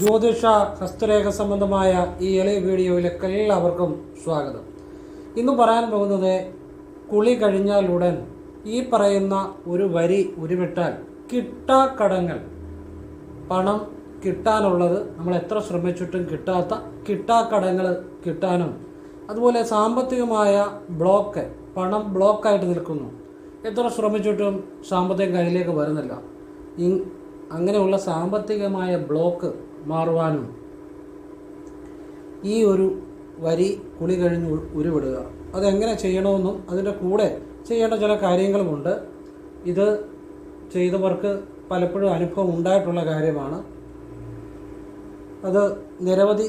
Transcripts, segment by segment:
ജ്യോതിഷ ഹസ്തരേഖ സംബന്ധമായ ഈ എളിയ വീഡിയോയിലേക്ക് എല്ലാവർക്കും സ്വാഗതം. ഇന്ന് പറയാൻ പോകുന്നത് കുളി കഴിഞ്ഞാലുടൻ ഈ പറയുന്ന ഒരു വരി ഉരുവിട്ടാൽ കിട്ടാക്കടങ്ങൾ. പണം കിട്ടാനുള്ളത് നമ്മൾ എത്ര ശ്രമിച്ചിട്ടും കിട്ടാത്ത കിട്ടാക്കടങ്ങൾ കിട്ടാനും അതുപോലെ സാമ്പത്തികമായ ബ്ലോക്ക് പണം ബ്ലോക്കായിട്ട് നിൽക്കുന്നു. എത്ര ശ്രമിച്ചിട്ടും സാമ്പത്തികം കയ്യിലേക്ക് വരുന്നില്ല. അങ്ങനെയുള്ള സാമ്പത്തികമായ ബ്ലോക്ക് മാറുവാനും ഈ ഒരു വരി കുളി കഴിഞ്ഞ് ഉരുവിടുക. അതെങ്ങനെ ചെയ്യണമെന്നും അതിന്റെ കൂടെ ചെയ്യേണ്ട ചില കാര്യങ്ങളുമുണ്ട്. ഇത് ചെയ്തവർക്ക് പലപ്പോഴും അനുഭവം ഉണ്ടായിട്ടുള്ള കാര്യമാണ്. അത് നിരവധി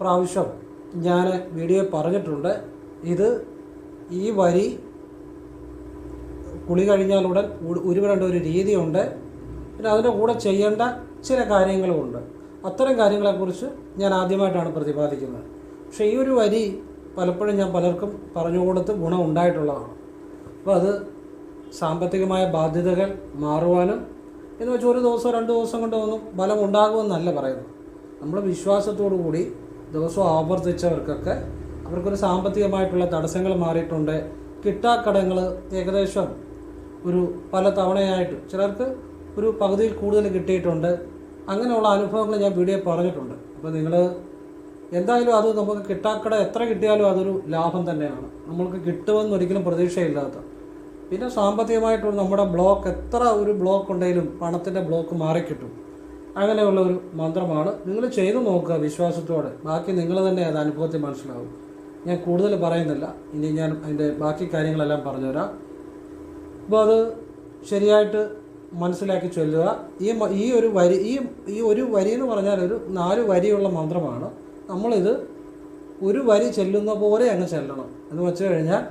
പ്രാവശ്യം ഞാൻ വീഡിയോ പറഞ്ഞിട്ടുണ്ട്. ഇത് ഈ വരി കുളി കഴിഞ്ഞാലുടൻ ഉരുവിടേണ്ട ഒരു രീതിയുണ്ട്. പിന്നെ അതിന്റെ കൂടെ ചെയ്യേണ്ട ചില കാര്യങ്ങളുമുണ്ട്. അത്തരം കാര്യങ്ങളെക്കുറിച്ച് ഞാൻ ആദ്യമായിട്ടാണ് പ്രതിപാദിക്കുന്നത്. പക്ഷേ ഈ ഒരു വരി പലപ്പോഴും ഞാൻ പലർക്കും പറഞ്ഞു കൊടുത്ത് ഗുണം ഉണ്ടായിട്ടുള്ളതാണ് അപ്പോൾ അത് സാമ്പത്തികമായ ബാധ്യതകൾ മാറുവാനും എന്ന് വെച്ചാൽ ഒരു ദിവസം രണ്ട് ദിവസം കൊണ്ട് ഒന്നും ഫലം ഉണ്ടാകുമെന്നല്ല പറയുന്നത്. നമ്മൾ വിശ്വാസത്തോടു കൂടി ദിവസവും ആവർത്തിച്ചവർക്കൊക്കെ അവർക്കൊരു സാമ്പത്തികമായിട്ടുള്ള തടസ്സങ്ങൾ മാറിയിട്ടുണ്ട്. കിട്ടാക്കടങ്ങൾ ഏകദേശം ഒരു പല തവണയായിട്ട് ചിലർക്ക് ഒരു പകുതിയിൽ കൂടുതൽ കിട്ടിയിട്ടുണ്ട്. അങ്ങനെയുള്ള അനുഭവങ്ങൾ ഞാൻ വീഡിയോ പറഞ്ഞിട്ടുണ്ട്. അപ്പോൾ നിങ്ങൾ എന്തായാലും അത് നമുക്ക് കിട്ടാക്കട എത്ര കിട്ടിയാലും അതൊരു ലാഭം തന്നെയാണ്. നമ്മൾക്ക് കിട്ടുമെന്ന് ഒരിക്കലും പ്രതീക്ഷയില്ലാത്ത. പിന്നെ സാമ്പത്തികമായിട്ടുള്ള നമ്മുടെ ബ്ലോക്ക് എത്ര ഒരു ബ്ലോക്ക് ഉണ്ടെങ്കിലും പണത്തിന്റെ ബ്ലോക്ക് മാറിക്കിട്ടും. അങ്ങനെയുള്ള ഒരു മന്ത്രമാണ്. നിങ്ങൾ ചെയ്തു നോക്കുക വിശ്വാസത്തോടെ. ബാക്കി നിങ്ങൾ തന്നെ അത് അനുഭവത്തിൽ മനസ്സിലാവും. ഞാൻ കൂടുതൽ പറയുന്നില്ല. ഇനി ഞാൻ അതിന്റെ ബാക്കി കാര്യങ്ങളെല്ലാം പറഞ്ഞുതരാം. അപ്പോൾ അത് ശരിയായിട്ട് മനസ്സിലാക്കി ചൊല്ലുക. ഈ ഈ ഒരു വരി ഈ ഈ ഒരു വരി എന്ന് പറഞ്ഞാൽ ഒരു നാല് വരിയുള്ള മന്ത്രമാണ്. നമ്മളിത് ഒരു വരി ചെല്ലുന്ന പോലെ അങ്ങ് ചെല്ലണം. എന്ന് വെച്ച് കഴിഞ്ഞാൽ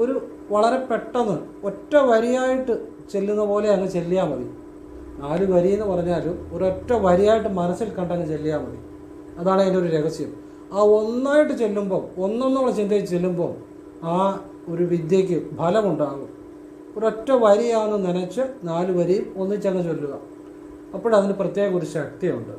ഒരു വളരെ പെട്ടെന്ന് ഒറ്റ വരിയായിട്ട് ചെല്ലുന്ന പോലെ അങ്ങ് ചെല്ലിയാൽ മതി. നാല് വരി എന്ന് പറഞ്ഞാലും ഒരൊറ്റ വരിയായിട്ട് മനസ്സിൽ കണ്ടങ്ങ് ചെല്ലിയാൽ മതി. അതാണ് അതിന്റെ ഒരു രഹസ്യം. ആ ഒന്നായിട്ട് ചെല്ലുമ്പോൾ ഒന്നൊന്നുള്ള ചിന്തയിൽ ചെല്ലുമ്പോൾ ആ ഒരു വിദ്യയ്ക്ക് ഫലമുണ്ടാകും. ഒരൊറ്റ വരിയാണെന്ന് നനച്ച് നാല് വരിയും ഒന്നിച്ചങ്ങ് ചൊല്ലുക. അപ്പോഴതിന് പ്രത്യേക ഒരു ശക്തിയുണ്ട്.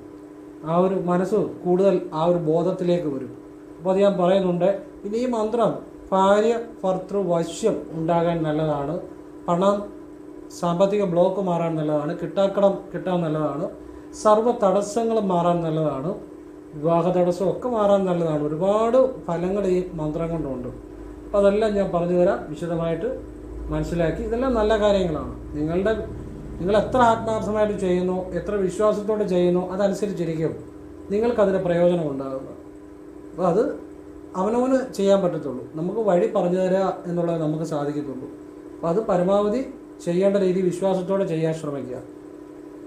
ആ ഒരു മനസ്സ് കൂടുതൽ ആ ഒരു ബോധത്തിലേക്ക് വരും. അപ്പോൾ അത് ഞാൻ പറയുന്നുണ്ട് പിന്നെ ഈ മന്ത്രം ഭാര്യ ഭർത്തൃ വശ്യം ഉണ്ടാകാൻ നല്ലതാണ്. പണം സാമ്പത്തിക ബ്ലോക്ക് മാറാൻ നല്ലതാണ്. കിട്ടാക്കടം കിട്ടാൻ നല്ലതാണ്. സർവ തടസ്സങ്ങളും മാറാൻ നല്ലതാണ്. വിവാഹ തടസ്സം ഒക്കെ മാറാൻ നല്ലതാണ്. ഒരുപാട് ഫലങ്ങൾ ഈ മന്ത്രം കൊണ്ടുണ്ട്. അപ്പോൾ അതെല്ലാം ഞാൻ പറഞ്ഞു തരാം വിശദമായിട്ട് മനസ്സിലാക്കി. ഇതെല്ലാം നല്ല കാര്യങ്ങളാണ്. നിങ്ങളുടെ നിങ്ങൾ എത്ര ആത്മാർത്ഥമായിട്ട് ചെയ്യുന്നു എത്ര വിശ്വാസത്തോടെ ചെയ്യുന്നു അതനുസരിച്ചിരിക്കും. നിങ്ങൾക്കതിന് പ്രയോജനം ഉണ്ടാകുക അപ്പോൾ അത് അവനവന് ചെയ്യാൻ പറ്റത്തുള്ളൂ. നമുക്ക് വഴി പറഞ്ഞു തരിക എന്നുള്ളത് നമുക്ക് സാധിക്കത്തുള്ളൂ. അപ്പോൾ അത് പരമാവധി ചെയ്യേണ്ട രീതി വിശ്വാസത്തോടെ ചെയ്യാൻ ശ്രമിക്കുക.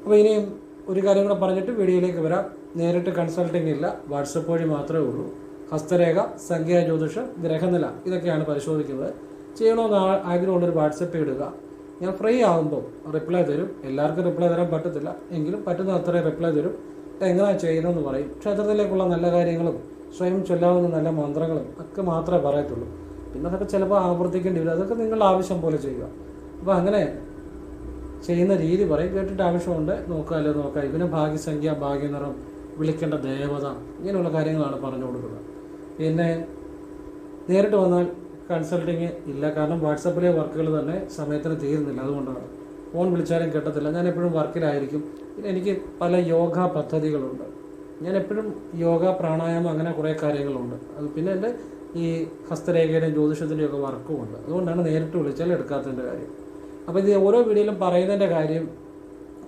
അപ്പോൾ ഇനിയും ഒരു കാര്യം കൂടെ പറഞ്ഞിട്ട് വീഡിയോയിലേക്ക് വരാം. നേരിട്ട് കൺസൾട്ടിംഗ് ഇല്ല. വാട്സപ്പ് വഴി മാത്രമേ ഉള്ളൂ. ഹസ്തരേഖ സംഖ്യാ ജ്യോതിഷം ഗ്രഹനില ഇതൊക്കെയാണ് പരിശോധിക്കുന്നത്. ചെയ്യണമെന്ന് ആഗ്രഹമുള്ളൊരു വാട്സപ്പ് ഇടുക. ഞാൻ ഫ്രീ ആകുമ്പോൾ റിപ്ലൈ തരും. എല്ലാവർക്കും റിപ്ലൈ തരാൻ പറ്റത്തില്ല. എങ്കിലും പറ്റുന്ന അത്രയും റിപ്ലൈ തരും. എങ്ങനെ ചെയ്യുന്നതെന്ന് പറയും. ക്ഷേത്രത്തിലേക്കുള്ള നല്ല കാര്യങ്ങളും സ്വയം ചൊല്ലാവുന്ന നല്ല മന്ത്രങ്ങളും ഒക്കെ മാത്രമേ പറയത്തുള്ളൂ. പിന്നെ അതൊക്കെ ചിലപ്പോൾ ആവർത്തിക്കേണ്ടി വരും. അതൊക്കെ നിങ്ങളുടെ ആവശ്യം പോലെ ചെയ്യുക. അപ്പോൾ അങ്ങനെ ചെയ്യുന്ന രീതി പറയും. കേട്ടിട്ട് ആവശ്യമുണ്ട് നോക്കാമല്ലോ നോക്കാം ഇവന് ഭാഗ്യസംഖ്യ ഭാഗ്യനിറം വിളിക്കേണ്ട ദേവത ഇങ്ങനെയുള്ള കാര്യങ്ങളാണ് പറഞ്ഞു കൊടുക്കുന്നത്. പിന്നെ നേരിട്ട് വന്നാൽ കൺസൾട്ടിങ് ഇല്ല. കാരണം വാട്സപ്പിലെ വർക്കുകൾ തന്നെ സമയത്തിന് തീരുന്നില്ല. അതുകൊണ്ടാണ്. ഫോൺ വിളിച്ചാലും കിട്ടത്തില്ല. ഞാൻ എപ്പോഴും വർക്കിലായിരിക്കും. പിന്നെ എനിക്ക് പല യോഗ പദ്ധതികളുണ്ട്. ഞാൻ എപ്പോഴും യോഗ പ്രാണായാമം അങ്ങനെ കുറേ കാര്യങ്ങളുണ്ട്. അത് പിന്നെ എന്റെ ഈ ഹസ്തരേഖയുടെയും ജ്യോതിഷത്തിന്റെയും ഒക്കെ വർക്കും ഉണ്ട് അതുകൊണ്ടാണ് നേരിട്ട് വിളിച്ചാൽ എടുക്കാത്തതിന്റെ കാര്യം. അപ്പോൾ ഇത് ഓരോ വീഡിയോയിലും പറയുന്നതിന്റെ കാര്യം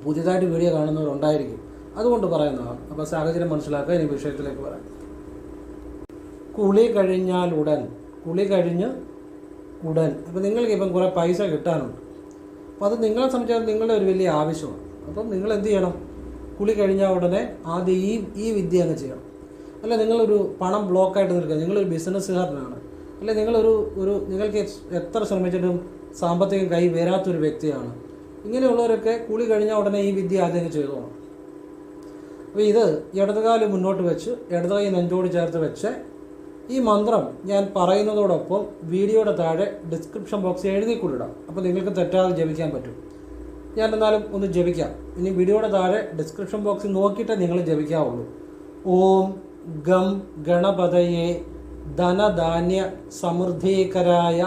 പുതിയതായിട്ട് വീഡിയോ കാണുന്നവരുണ്ടായിരിക്കും. അതുകൊണ്ട് പറയുന്നതാണ്. അപ്പോൾ സാഹചര്യം മനസ്സിലാക്കുക. ഇനി വിഷയത്തിലേക്ക് പറയാം കുളി കഴിഞ്ഞാൽ ഉടൻ കുളി കഴിഞ്ഞ് ഉടൻ. അപ്പോൾ നിങ്ങൾക്ക് ഇപ്പം കുറേ പൈസ കിട്ടാനുണ്ട്. അപ്പോൾ അത് നിങ്ങളെ സംബന്ധിച്ചാൽ നിങ്ങളുടെ ഒരു വലിയ ആവശ്യമാണ്. അപ്പം നിങ്ങൾ എന്ത് ചെയ്യണം? കുളി കഴിഞ്ഞ ഉടനെ ആദ്യം ഈ ഈ വിദ്യ അങ്ങ് ചെയ്യണം. അല്ല നിങ്ങളൊരു പണം ബ്ലോക്കായിട്ട് നിൽക്കുക. നിങ്ങളൊരു ബിസിനസ്സുകാരനാണ് അല്ലെ നിങ്ങളൊരു ഒരു നിങ്ങൾക്ക് എത്ര ശ്രമിച്ചിട്ടും സാമ്പത്തികം കൈ വരാത്തൊരു വ്യക്തിയാണ്. ഇങ്ങനെയുള്ളവരൊക്കെ കുളി കഴിഞ്ഞ ഉടനെ ഈ വിദ്യ ആദ്യം ചെയ്തോണം അപ്പോൾ ഇത് ഇടതുകാൽ മുന്നോട്ട് വെച്ച് ഇടതുകൈ നെഞ്ചോട് ചേർത്ത് വെച്ച് ഈ മന്ത്രം ഞാൻ പറയുന്നതോടൊപ്പം വീഡിയോയുടെ താഴെ ഡിസ്ക്രിപ്ഷൻ ബോക്സിൽ എഴുതി കൊണ്ടിടാം അപ്പോൾ നിങ്ങൾക്ക് തെറ്റാതെ ജപിക്കാൻ പറ്റും. ഞാൻ എന്നാലും ഒന്ന് ജപിക്കാം. ഇനി വീഡിയോയുടെ താഴെ ഡിസ്ക്രിപ്ഷൻ ബോക്സിൽ നോക്കിയിട്ടേ നിങ്ങൾ ജപിക്കാവുള്ളൂ. ഓം ഗം ഗണപതയെ ധനധാന്യ സമൃദ്ധീകരായ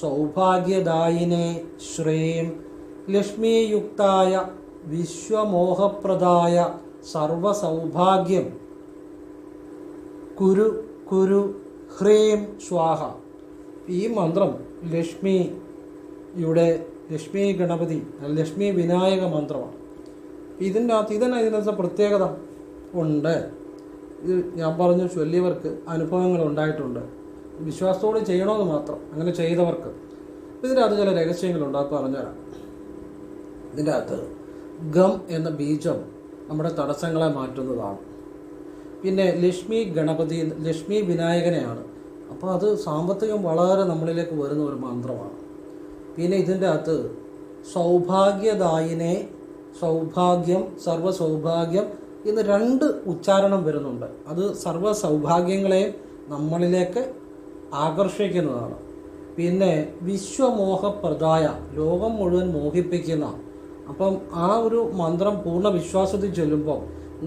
സൗഭാഗ്യദായിനെ ശ്രീം ലക്ഷ്മിയുക്തായ വിശ്വമോഹപ്രദായ സർവസൗഭാഗ്യം. കുരു കുരു ഹ്രീം സ്വാഹ. ഈ മന്ത്രം ലക്ഷ്മിയുടെ ലക്ഷ്മി ഗണപതി ലക്ഷ്മി വിനായക മന്ത്രമാണ്. ഇതിന്റെ അകത്ത് ഇതന്നെ ഇതിനകത്ത് പ്രത്യേകത ഉണ്ട്. ഇത് ഞാൻ പറഞ്ഞു ചൊല്ലിയവർക്ക് അനുഭവങ്ങൾ ഉണ്ടായിട്ടുണ്ട്. വിശ്വാസത്തോടെ ചെയ്യണമെന്ന് മാത്രം അങ്ങനെ ചെയ്തവർക്ക്. ഇതിന്റെ അകത്ത് ചില രഹസ്യങ്ങളുണ്ട് അത് പറഞ്ഞുതരാം ഇതിന്റെ അകത്ത് ഗം എന്ന ബീജം നമ്മുടെ തടസ്സങ്ങളെ മാറ്റുന്നതാണ്. പിന്നെ ലക്ഷ്മി ഗണപതി ലക്ഷ്മി വിനായകനെയാണ്. അപ്പോൾ അത് സാമ്പത്തികം വളരെ നമ്മളിലേക്ക് വരുന്ന ഒരു മന്ത്രമാണ്. പിന്നെ ഇതിന്റെ അകത്ത് സൗഭാഗ്യദായിനെ സൗഭാഗ്യം സർവ സൗഭാഗ്യം എന്ന് രണ്ട് ഉച്ചാരണം വരുന്നുണ്ട്. അത് സർവ സൗഭാഗ്യങ്ങളെയും നമ്മളിലേക്ക് ആകർഷിക്കുന്നതാണ്. പിന്നെ വിശ്വമോഹപ്രദായ ലോകം മുഴുവൻ മോഹിപ്പിക്കുന്ന. അപ്പം ആ ഒരു മന്ത്രം പൂർണ വിശ്വാസത്തിൽ ചൊല്ലുമ്പോൾ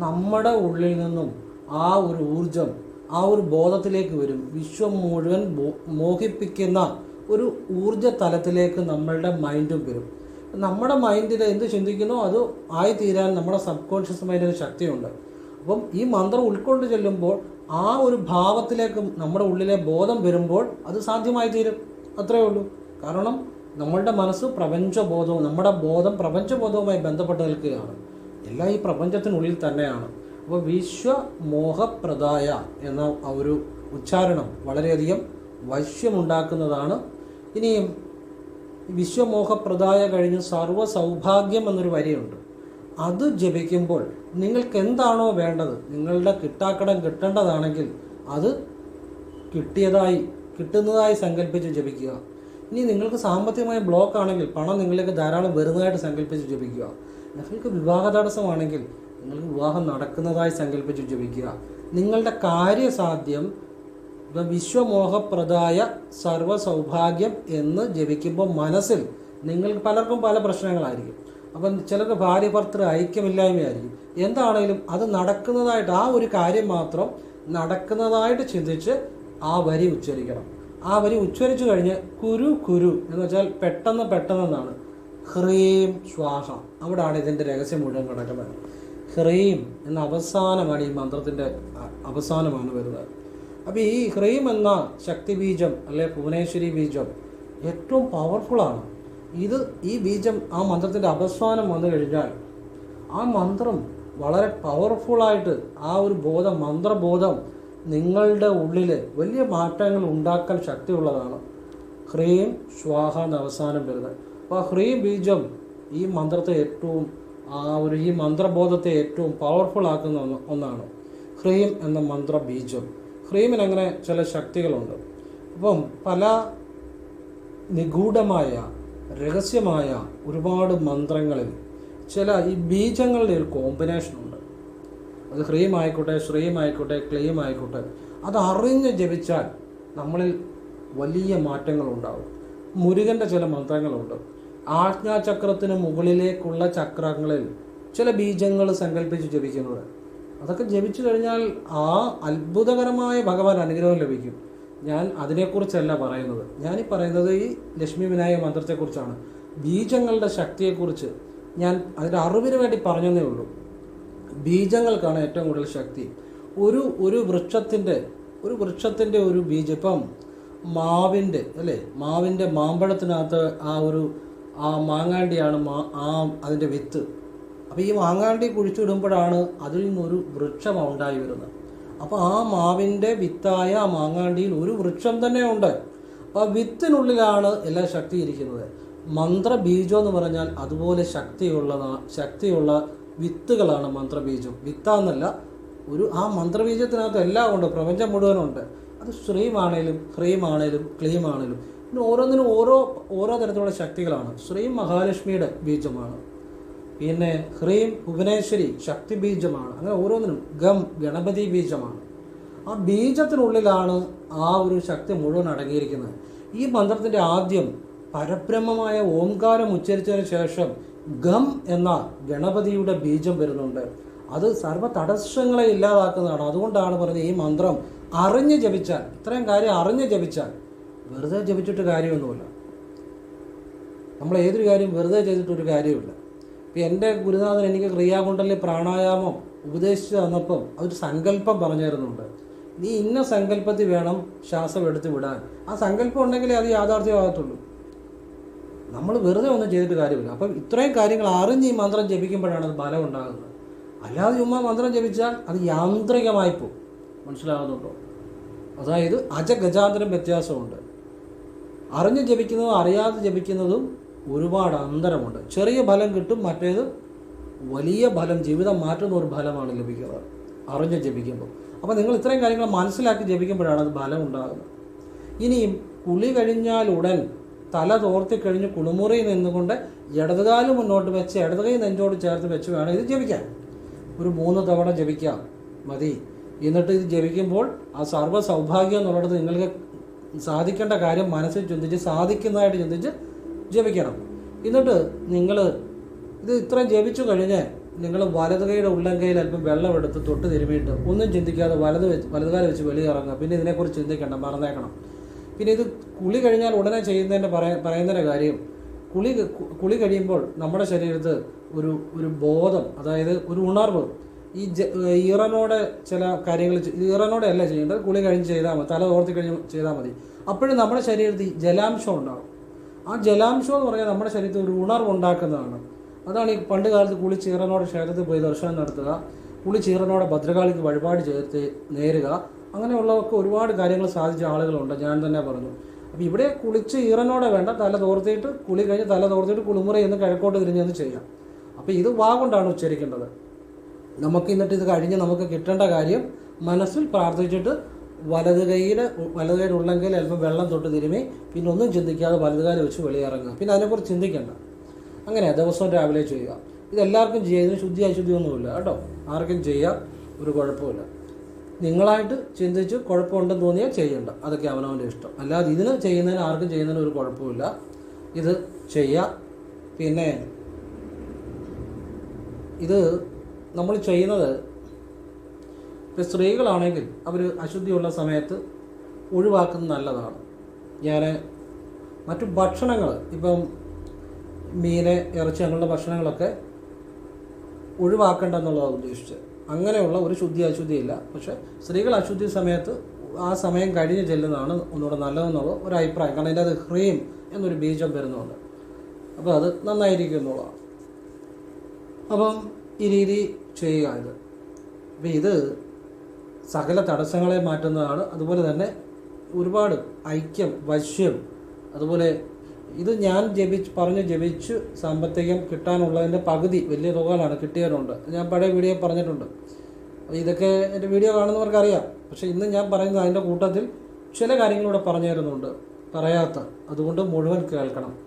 നമ്മുടെ ഉള്ളിൽ നിന്നും ആ ഒരു ഊർജം ആ ഒരു ബോധത്തിലേക്ക് വരും. വിശ്വം മുഴുവൻ മോഹിപ്പിക്കുന്ന ഒരു ഊർജ തലത്തിലേക്ക് നമ്മളുടെ മൈൻഡും വരും. നമ്മുടെ മൈൻഡിൽ എന്ത് ചിന്തിക്കുന്നോ? അത് ആയിത്തീരാൻ നമ്മുടെ സബ് കോൺഷ്യസ് മൈൻഡിന് ശക്തിയുണ്ട്. അപ്പം ഈ മന്ത്രം ഉൾക്കൊണ്ട് ചെല്ലുമ്പോൾ ആ ഒരു ഭാവത്തിലേക്ക് നമ്മുടെ ഉള്ളിലെ ബോധം വരുമ്പോൾ അത് സാധ്യമായി തീരും അത്രയേ ഉള്ളൂ. കാരണം നമ്മളുടെ മനസ്സ് പ്രപഞ്ചബോധവും നമ്മുടെ ബോധം പ്രപഞ്ചബോധവുമായി ബന്ധപ്പെട്ട് നിൽക്കുകയാണ്. എല്ലാം ഈ പ്രപഞ്ചത്തിനുള്ളിൽ തന്നെയാണ്. അപ്പോൾ വിശ്വമോഹപ്രദായ എന്ന ആ ഒരു ഉച്ചാരണം വളരെയധികം വശ്യമുണ്ടാക്കുന്നതാണ്. ഇനിയും വിശ്വമോഹപ്രദായ കഴിഞ്ഞ് സർവ സൗഭാഗ്യം എന്നൊരു വരിയുണ്ട്. അത് ജപിക്കുമ്പോൾ നിങ്ങൾക്ക് എന്താണോ വേണ്ടത് നിങ്ങളുടെ കിട്ടാക്കടം കിട്ടേണ്ടതാണെങ്കിൽ അത് കിട്ടിയതായി കിട്ടുന്നതായി സങ്കല്പിച്ച് ജപിക്കുക. ഇനി നിങ്ങൾക്ക് സാമ്പത്തികമായ ബ്ലോക്ക് ആണെങ്കിൽ പണം നിങ്ങളിലേക്ക് ധാരാളം വരുന്നതായിട്ട് സങ്കല്പിച്ച് ജപിക്കുക. നിങ്ങൾക്ക് വിവാഹ തടസ്സമാണെങ്കിൽ നിങ്ങൾക്ക് വിവാഹം നടക്കുന്നതായി സങ്കല്പിച്ച് ജപിക്കുക. നിങ്ങളുടെ കാര്യസാധ്യം ഇപ്പം വിശ്വമോഹപ്രദായ സർവ സൗഭാഗ്യം എന്ന് ജപിക്കുമ്പോൾ മനസ്സിൽ നിങ്ങൾക്ക് പലർക്കും പല പ്രശ്നങ്ങളായിരിക്കും. അപ്പം ചിലർക്ക് ഭാര്യ ഭർത്തൃ ഐക്യമില്ലായ്മയായിരിക്കും. എന്താണേലും അത് നടക്കുന്നതായിട്ട് ആ ഒരു കാര്യം മാത്രം നടക്കുന്നതായിട്ട് ചിന്തിച്ച് ആ വരി ഉച്ചരിക്കണം. ആ വരി ഉച്ചരിച്ചു കഴിഞ്ഞ് കുരു കുരു എന്ന് വെച്ചാൽ പെട്ടെന്ന് പെട്ടെന്നെന്നാണ്. ഹ്രീം ശ്വാഹ അവിടെയാണ് ഇതിന്റെ രഹസ്യം മുഴുവൻ കിടക്കുന്നത്. ഹ്രീം എന്ന അവസാനമാണ് ഈ മന്ത്രത്തിന്റെ അവസാനമാണ് വരുന്നത്. അപ്പോൾ ഈ ഹ്രീം എന്ന ശക്തി ബീജം അല്ലെ ഭുവനേശ്വരി ബീജം ഏറ്റവും പവർഫുള്ളാണ് ഇത് ഈ ബീജം ആ മന്ത്രത്തിന്റെ അവസാനം വന്നു കഴിഞ്ഞാൽ ആ മന്ത്രം വളരെ പവർഫുള്ളായിട്ട് ആ ഒരു ബോധം മന്ത്രബോധം നിങ്ങളുടെ ഉള്ളിൽ വലിയ മാറ്റങ്ങൾ ഉണ്ടാക്കാൻ ശക്തിയുള്ളതാണ്. ഹ്രീം ശ്വാഹ എന്ന അവസാനം വരുന്നത്. അപ്പോൾ ആ ഹ്രീം ബീജം ഈ മന്ത്രത്തെ ഏറ്റവും ആ ഒരു ഈ മന്ത്രബോധത്തെ ഏറ്റവും പവർഫുൾ ആക്കുന്ന ഒന്നാണ്. ഹ്രീം എന്ന മന്ത്ര ബീജം ഹ്രീമിന് അങ്ങനെ ചില ശക്തികളുണ്ട്. അപ്പം പല നിഗൂഢമായ രഹസ്യമായ ഒരുപാട് മന്ത്രങ്ങളിൽ ചില ഈ ബീജങ്ങളുടെ ഒരു കോമ്പിനേഷൻ ഉണ്ട്. അത് ഹ്രീം ആയിക്കോട്ടെ ശ്രീം ആയിക്കോട്ടെ ക്ലീം ആയിക്കോട്ടെ അത് അറിഞ്ഞ് ജപിച്ചാൽ നമ്മളിൽ വലിയ മാറ്റങ്ങളുണ്ടാവും. മുരുകന്റെ ചില മന്ത്രങ്ങളുണ്ട്. ആജ്ഞാചക്രത്തിന് മുകളിലേക്കുള്ള ചക്രങ്ങളിൽ ചില ബീജങ്ങൾ സങ്കല്പിച്ച് ജപിക്കുന്നത് അതൊക്കെ ജപിച്ചു കഴിഞ്ഞാൽ ആ അത്ഭുതകരമായ ഭഗവാൻ അനുഗ്രഹം ലഭിക്കും. ഞാൻ അതിനെക്കുറിച്ചല്ല പറയുന്നത്. ഞാനീ പറയുന്നത് ഈ ലക്ഷ്മി വിനായക മന്ത്രത്തെക്കുറിച്ചാണ്. ബീജങ്ങളുടെ ശക്തിയെക്കുറിച്ച് ഞാൻ അതിന്റെ അറിവിന് വേണ്ടി പറഞ്ഞതേ ഉള്ളൂ. ബീജങ്ങൾക്കാണ് ഏറ്റവും കൂടുതൽ ശക്തി. ഒരു ഒരു വൃക്ഷത്തിന്റെ ഒരു വൃക്ഷത്തിന്റെ ഒരു ബീജം ഇപ്പം മാവിന്റെ അല്ലേ? മാവിന്റെ മാമ്പഴത്തിനകത്ത് ആ ഒരു ആ മാങ്ങാണ്ടിയാണ് മാ ആ അതിന്റെ വിത്ത്. അപ്പോൾ ഈ മാങ്ങാണ്ടി കുഴിച്ചിടുമ്പോഴാണ് അതിൽ നിന്നൊരു വൃക്ഷം ഉണ്ടായി വരുന്നത്. അപ്പോൾ ആ മാവിന്റെ വിത്തായ ആ മാങ്ങാണ്ടിയിൽ ഒരു വൃക്ഷം തന്നെ ഉണ്ട്. അപ്പോൾ ആ വിത്തിനുള്ളിലാണ് എല്ലാ ശക്തി ഇരിക്കുന്നത്. മന്ത്രബീജം എന്ന് പറഞ്ഞാൽ അതുപോലെ ശക്തിയുള്ള ശക്തിയുള്ള വിത്തുകളാണ് മന്ത്രബീജം. വിത്താന്നല്ല ഒരു ആ മന്ത്രബീജത്തിനകത്ത് എല്ലാം ഉണ്ട്. പ്രപഞ്ചം മുഴുവനുണ്ട് അത് ശ്രീമാണേലും ഹ്രീമാണേലും ക്ലീമാണേലും പിന്നെ ഓരോന്നിനും ഓരോ ഓരോ തരത്തിലുള്ള ശക്തികളാണ്. ശ്രീ മഹാലക്ഷ്മിയുടെ ബീജമാണ്. പിന്നെ ഹ്രീം ഭുവനേശ്വരി ശക്തി ബീജമാണ്. അങ്ങനെ ഓരോന്നിനും ഗം ഗണപതി ബീജമാണ്. ആ ബീജത്തിനുള്ളിലാണ് ആ ഒരു ശക്തി മുഴുവൻ അടങ്ങിയിരിക്കുന്നത്. ഈ മന്ത്രത്തിന്റെ ആദ്യം പരബ്രഹ്മമായ ഓംകാരം ഉച്ചരിച്ചതിന് ശേഷം ഗം എന്ന ഗണപതിയുടെ ബീജം വരുന്നുണ്ട്. അത് സർവ തടസ്സങ്ങളെ ഇല്ലാതാക്കുന്നതാണ്. അതുകൊണ്ടാണ് പറഞ്ഞത് ഈ മന്ത്രം അറിഞ്ഞ് ജപിച്ചാൽ ഇത്രയും കാര്യം അറിഞ്ഞ് ജപിച്ചാൽ വെറുതെ ജപിച്ചിട്ട് കാര്യമൊന്നുമില്ല. നമ്മൾ ഏതൊരു കാര്യം വെറുതെ ചെയ്തിട്ടൊരു കാര്യമില്ല ഇപ്പം എന്റെ ഗുരുനാഥൻ എനിക്ക് ക്രിയാകുണ്ടലി പ്രാണായാമം ഉപദേശിച്ച് തന്നപ്പം അതൊരു സങ്കല്പം പറഞ്ഞു തരുന്നുണ്ട് നീ ഇന്ന സങ്കല്പത്തിൽ വേണം ശ്വാസം എടുത്ത് വിടാൻ. ആ സങ്കല്പം ഉണ്ടെങ്കിലേ അത് യാഥാർത്ഥ്യമാകത്തുള്ളൂ. നമ്മൾ വെറുതെ ഒന്നും ചെയ്തിട്ട് കാര്യമില്ല. അപ്പം ഇത്രയും കാര്യങ്ങൾ അറിഞ്ഞ് ഈ മന്ത്രം ജപിക്കുമ്പോഴാണ് അത് ബലം ഉണ്ടാകുന്നത്. അല്ലാതെ ചുമ്മാ മന്ത്രം ജപിച്ചാൽ അത് യാന്ത്രികമായി പോകും മനസ്സിലാകുന്നുണ്ടോ അതായത് അജഗജാന്തരം വ്യത്യാസമുണ്ട്. അറിഞ്ഞ് ജപിക്കുന്നതും അറിയാതെ ജപിക്കുന്നതും ഒരുപാട് അന്തരമുണ്ട്. ചെറിയ ഫലം കിട്ടും മറ്റേത് വലിയ ഫലം ജീവിതം മാറ്റുന്ന ഒരു ഫലമാണ് ലഭിക്കുന്നത്. അറിഞ്ഞ് ജപിക്കുമ്പോൾ. അപ്പോൾ നിങ്ങൾ ഇത്രയും കാര്യങ്ങൾ മനസ്സിലാക്കി ജപിക്കുമ്പോഴാണ് അത് ഫലം ഉണ്ടാകുന്നത്. ഇനിയും കുളി കഴിഞ്ഞാൽ ഉടൻ തല തോർത്തി കഴിഞ്ഞ് കുളിമുറിയിൽ നിന്നുകൊണ്ട് ഇടതുകാൽ മുന്നോട്ട് വെച്ച് ഇടതുകൈ നെഞ്ചോട് ചേർത്ത് വെച്ച് വേണം ഇത് ജപിക്കാൻ. ഒരു മൂന്ന് തവണ ജപിക്കാം. മതി. എന്നിട്ട് ഇത് ജപിക്കുമ്പോൾ ആ സർവ സൗഭാഗ്യം എന്നുള്ളത് നിങ്ങൾക്ക് സാധിക്കേണ്ട കാര്യം മനസ്സിൽ ചിന്തിച്ച് സാധിക്കുന്നതായിട്ട് ചിന്തിച്ച് ജപിക്കണം. എന്നിട്ട് നിങ്ങൾ ഇത് ഇത്രയും ജപിച്ചു കഴിഞ്ഞ് നിങ്ങൾ വലത് കൈയുടെ ഉള്ളം കൈയിൽ അല്പം വെള്ളം എടുത്ത് തൊട്ട് തിരുമിയിട്ട് ഒന്നും ചിന്തിക്കാതെ വലത് വെച്ച് വലതുകാലം വെച്ച് വെളിയിറങ്ങുക. പിന്നെ ഇതിനെക്കുറിച്ച് ചിന്തിക്കേണ്ട മറന്നേക്കണം. പിന്നെ ഇത് കുളി കഴിഞ്ഞാൽ ഉടനെ ചെയ്യുന്നതിന്റെ പറയ പറയുന്നതിന്റെ കാര്യം കുളി കുളി കഴിയുമ്പോൾ നമ്മുടെ ശരീരത്ത് ഒരു ഒരു ബോധം അതായത് ഒരു ഉണർവ് ഈ ഈറനോടെ ചില കാര്യങ്ങൾ ഈറനോടെ അല്ല ചെയ്യേണ്ടത്. കുളി കഴിഞ്ഞ് ചെയ്താൽ മതി. തല ഓർത്തി കഴിഞ്ഞ് ചെയ്താൽ മതി. അപ്പോഴും നമ്മുടെ ശരീരത്തിൽ ജലാംശം ഉണ്ടാകും ആ ജലാംശം എന്ന് പറഞ്ഞാൽ നമ്മുടെ ശരീരത്തിൽ ഒരു ഉണർവ് ഉണ്ടാക്കുന്നതാണ് അതാണ് ഈ പണ്ട് കാലത്ത് കുളി ചീറനോടെ ക്ഷേത്രത്തിൽ പോയി ദർശനം നടത്തുക കുളി ചീറനോടെ ഭദ്രകാളിക്ക് വഴിപാട് ചേർത്ത് നേരുക അങ്ങനെയുള്ളവർക്ക് ഒരുപാട് കാര്യങ്ങൾ സാധിച്ച ആളുകളുണ്ട്. ഞാൻ തന്നെ പറഞ്ഞു. അപ്പോൾ ഇവിടെ കുളിച്ച് ഈറനോടെ വേണ്ട തല തോർത്തിയിട്ട് കുളി കഴിഞ്ഞ് തല തോർത്തിയിട്ട് കുളിമുറ എന്ന് കിഴക്കോട്ട് തിരിഞ്ഞെന്ന് ചെയ്യാം. അപ്പോൾ ഇത് വാ കൊണ്ടാണ് ഉച്ചരിക്കേണ്ടത്. നമുക്ക് എന്നിട്ട് ഇത് കഴിഞ്ഞ് നമുക്ക് കിട്ടേണ്ട കാര്യം മനസ്സിൽ പ്രാർത്ഥിച്ചിട്ട് വലത് കൈയിൽ വലത് കൈയിലുള്ളെങ്കിൽ അല്പം വെള്ളം തൊട്ട് തിരുമി പിന്നെ ഒന്നും ചിന്തിക്കാതെ വലതുകാലം വെച്ച് വെളിയിറങ്ങുക. പിന്നെ അതിനെക്കുറിച്ച് ചിന്തിക്കേണ്ട. അങ്ങനെ ദിവസവും രാവിലെ ചെയ്യുക. ഇതെല്ലാവർക്കും ചെയ്യുക ഇതിന് ശുദ്ധി അശുദ്ധിയൊന്നുമില്ല കേട്ടോ. ആർക്കും ചെയ്യാം. ഒരു കുഴപ്പമില്ല നിങ്ങളായിട്ട് ചിന്തിച്ച് കുഴപ്പമുണ്ടെന്ന് തോന്നിയാൽ ചെയ്യണ്ട. അതൊക്കെ അവനവന്റെ ഇഷ്ടം. അല്ലാതെ ഇതിന് ചെയ്യുന്നതിന് ആർക്കും ചെയ്യുന്നതിന് ഒരു കുഴപ്പമില്ല ഇത് ചെയ്യാം. പിന്നെ ഇത് നമ്മൾ ചെയ്യുന്നത് സ്ത്രീകളാണെങ്കിൽ അവർ അശുദ്ധിയുള്ള സമയത്ത് ഒഴിവാക്കുന്നത് നല്ലതാണ്. ഞാൻ മറ്റു ഭക്ഷണങ്ങൾ ഇപ്പം മീൻ ഇറച്ചി അങ്ങനെയുള്ള ഭക്ഷണങ്ങളൊക്കെ ഒഴിവാക്കേണ്ടെന്നുള്ളതാണ് ഉദ്ദേശിച്ചത്. അങ്ങനെയുള്ള ഒരു ശുദ്ധി അശുദ്ധിയില്ല. പക്ഷെ സ്ത്രീകൾ അശുദ്ധി സമയത്ത് ആ സമയം കഴിഞ്ഞ് ചെല്ലുന്നതാണ് ഒന്നുകൂടെ നല്ലതെന്നുള്ള ഒരു അഭിപ്രായം. കാരണം അതിന്റെ അത് ഹ്രീം എന്നൊരു ബീജം വരുന്നുണ്ട്. അപ്പോൾ അത് നന്നായിരിക്കും എന്നുള്ളതാണ്. അപ്പം ഈ രീതി ചെയ്യുക ഇത്. അപ്പം ഇത് സകല തടസ്സങ്ങളെ മാറ്റുന്നതാണ്. അതുപോലെ തന്നെ ഒരുപാട് ഐക്യം വശ്യം അതുപോലെ ഇത് ഞാൻ ജപിച്ച് പറഞ്ഞ് ജപിച്ച് സാമ്പത്തികം കിട്ടാനുള്ളതിന്റെ പകുതി വലിയ തുകകളാണ് കിട്ടിയവരുണ്ട്. ഞാൻ പഴയ വീഡിയോ പറഞ്ഞിട്ടുണ്ട്. ഇതൊക്കെ എന്റെ വീഡിയോ കാണുന്നവർക്കറിയാം. പക്ഷേ ഇന്ന് ഞാൻ പറയുന്നത് അതിന്റെ കൂട്ടത്തിൽ ചില കാര്യങ്ങളൂടെ പറഞ്ഞു തരുന്നുണ്ട്. പറയാത്ത അതുകൊണ്ട് മുഴുവൻ കേൾക്കണം.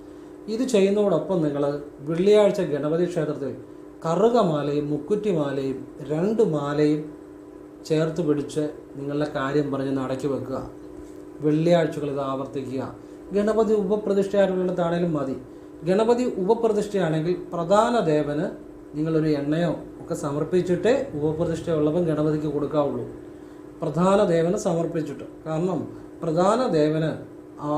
ഇത് ചെയ്യുന്നതോടൊപ്പം നിങ്ങൾ വെള്ളിയാഴ്ച ഗണപതി ക്ഷേത്രത്തിൽ കറുകമാലയും മുക്കുറ്റിമാലയും രണ്ട് മാലയും ചേർത്ത് പിടിച്ച് നിങ്ങളുടെ കാര്യം പറഞ്ഞ് നടക്കി വെക്കുക. വെള്ളിയാഴ്ചകൾ ഇത് ആവർത്തിക്കുക. ഗണപതി ഉപപ്രതിഷ്ഠയായിട്ടുള്ളിടത്താണേലും മതി. ഗണപതി ഉപപ്രതിഷ്ഠയാണെങ്കിൽ പ്രധാന ദേവന് നിങ്ങളൊരു എണ്ണയോ ഒക്കെ സമർപ്പിച്ചിട്ടേ ഉപപ്രതിഷ്ഠയുള്ളവൻ ഗണപതിക്ക് കൊടുക്കാവുള്ളൂ. പ്രധാന ദേവന് സമർപ്പിച്ചിട്ട്. കാരണം പ്രധാന ദേവന് ആ